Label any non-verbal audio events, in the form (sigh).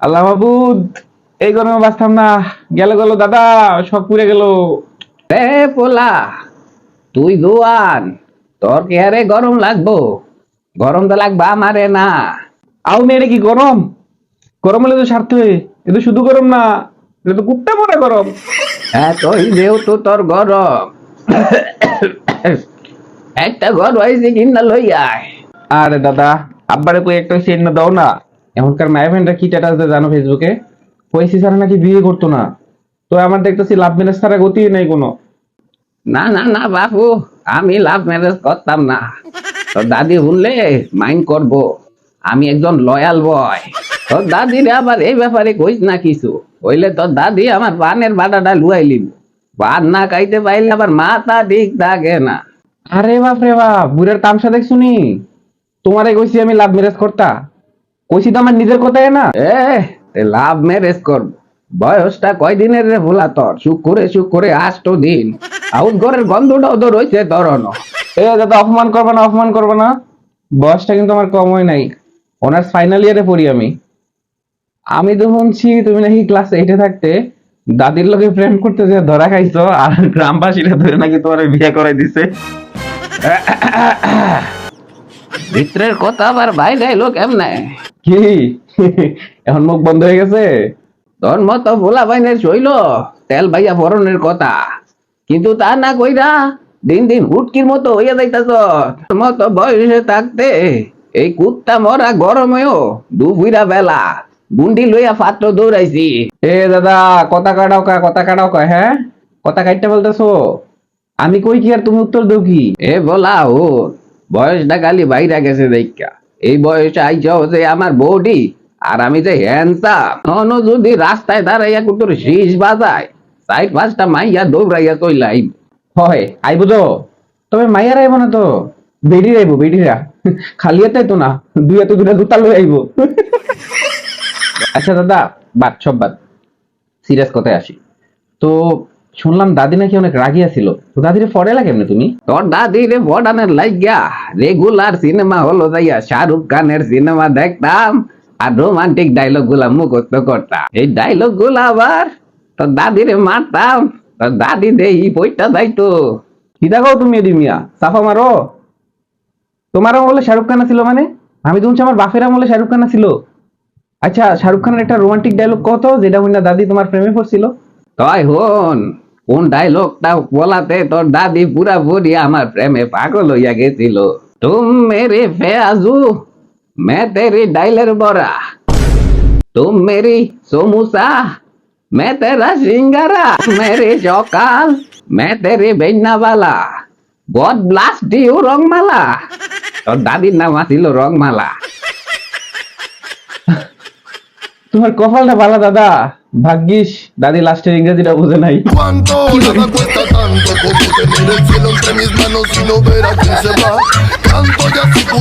আল্লাহ মাহবুদ এই গরমে বাঁচতাম না। গেল গেল দাদা সব পুড়ে গেল। এ পোলা তুই জোয়ান তোর কে আরে গরম লাগবো? গরম তো লাগবে আমারে না। আউ মেরে কি গরম? গরম হলে তো স্বার্থ এ তো শুধু গরম না এটা তো কুত্তা মরা গরম। হ্যাঁ তুই যেহেতু তোর গরম একটা ঘর হয়েছে কিনা লই আয়। আরে দাদা আব্বারে কই একটা সেন্ড না দাও না। এখনকার মায়ের ফ্রেন্ডরা কি স্ট্যাটাস দেয় জানো ফেসবুকে কইসি ছাড়া নাকি বিয়ে করতো না। তো আমার দেখতেছি লাভ ম্যারেজ ছাড়া গতি নেই কোনো। না না না বাবু আমি লাভ ম্যারেজ করতাম না। তোর দাদি শুনলে মাইন্ড করব। আমি একজন লয়াল বয় তোর দাদিরে আবার এই ব্যাপারে কইস না কিছু। কইলে তোর দাদি আমার পানের বাটাটা লুয়াই লিব। পান না খাইতে পাইলে আবার মাথা ঠিক থাকে না। আরে বাপ রে বাপ বুড়ের তামসা দেখছুনি তোমারে কইছি আমি লাভ ম্যারেজ করতা। কইছি তো আমার নিজের কথাই না? এ লাভ ম্যারেজ করব। বয়সটা কয়দিনের রে ভোলা তোর? সুখ করে সুখ করে আষ্ট দিন। আউট ঘরের গন্ধটাও তো রয়েছে তোর এ দাদা অপমান করবে না, অপমান করবে না। বয়সটা কিন্তু আমার কম হয় নাই। অনার্স ফাইনাল ইয়ারে পড়ি আমি। আমি তো শুনছি তুমি নাকি ক্লাস এইটে থাকতে দাদির লোকে প্রেম করতে যে ধরা খাইছো আর গ্রামবাসীরা ধরে নাকি তোমার বিয়ে করাই দিছে। ভিতরের কথা আবার বাইরে লোক এমনে কি? এখন মুখ বন্ধ হয়ে গেছে? তোর মতো ভোলা বাইনের শৈল তেল ভাইয়া ফরনের কথা। কিন্তু তা না কইরা দিন দিন হুটকির মতো হইয়া যাইতাছ। মতো বয়সে থাকতে এই কুত্তা মরা গরমেও দুপুরা বেলা গুন্ডি লইয়া পাত্র দৌড়াইছি। এ দাদা কথা কাটাও কা কথা কাটাও কা হ্যাঁ? কথা কাটতে বলতেছো? আমি কই কি আর তুমি উত্তর দেও কি? এ বলা ও বয়সটা খালি বাইরা গেছে দেখা এই বয়সে আইসা হচ্ছে আমার বৌডি আর আমি যে হ্যান্সাম যদি রাস্তায় দাঁড়াইয়া কুতুর শীষ বাজায় চার পাঁচটা মাইয়া দৌড়াইয়া চইলাই হয় আইবো তো। তবে মাইয়ার আইবো না তো। বেডি আইবো বেডিরা। খালি হাতে তো না দুই হাতে দুটা জুতা লই আইবো। আচ্ছা দাদা বাদ সব বাদ। সিরিয়াস কথায় আসি। তো শুনলাম দাদি নাকি অনেক রাগিয়া ছিল তো দাদিরে ফরে লাগে এমনি তুমি? তোর দাদি রে বডানের লাগিয়া রেগুলার সিনেমা হলো যাইয়া শাহরুখ খানের সিনেমা দেখতাম আর রোমান্টিক ডায়লগগুলা মুখস্থ করতাম। এই ডায়লগগুলা আবার তোর দাদিরে মারতাম তোর দাদি দেই বইটা যাইতো। কি দেখাও তুমি এদি মিয়া? সাফা মারো। তোমার আমলে শাহরুখ খান ছিল মানে? আমি তো শুনছি আমার বাপের আমলে শাহরুখ খান ছিল আচ্ছা শাহরুখ খানের একটা রোমান্টিক ডায়লগ কত যেটা হইনা দাদি তোমার প্রেমে পড়ছিল? তাই হন কোন ডায়লগটা বলাতে তোর দাদি পুরাপুরি আমার প্রেমে পাগল হইয়া গেছিল। তুম মেরে ফেয়াজু, মে তেরি ডাইলের বড়া। তুম মেরি সমুসা, মে তেরা সিঙ্গারা। মেরে সকাল মে তেরি বেন্নাবালা। গড ব্লাস্ট ইউ রংমালা। তোর দাদির নাম আছিল রংমালা। তোমার কপালটা বালা দাদা, ভাগ্যিস। দাদি লাস্টের ইংরেজিটা বুঝে নাই। (laughs)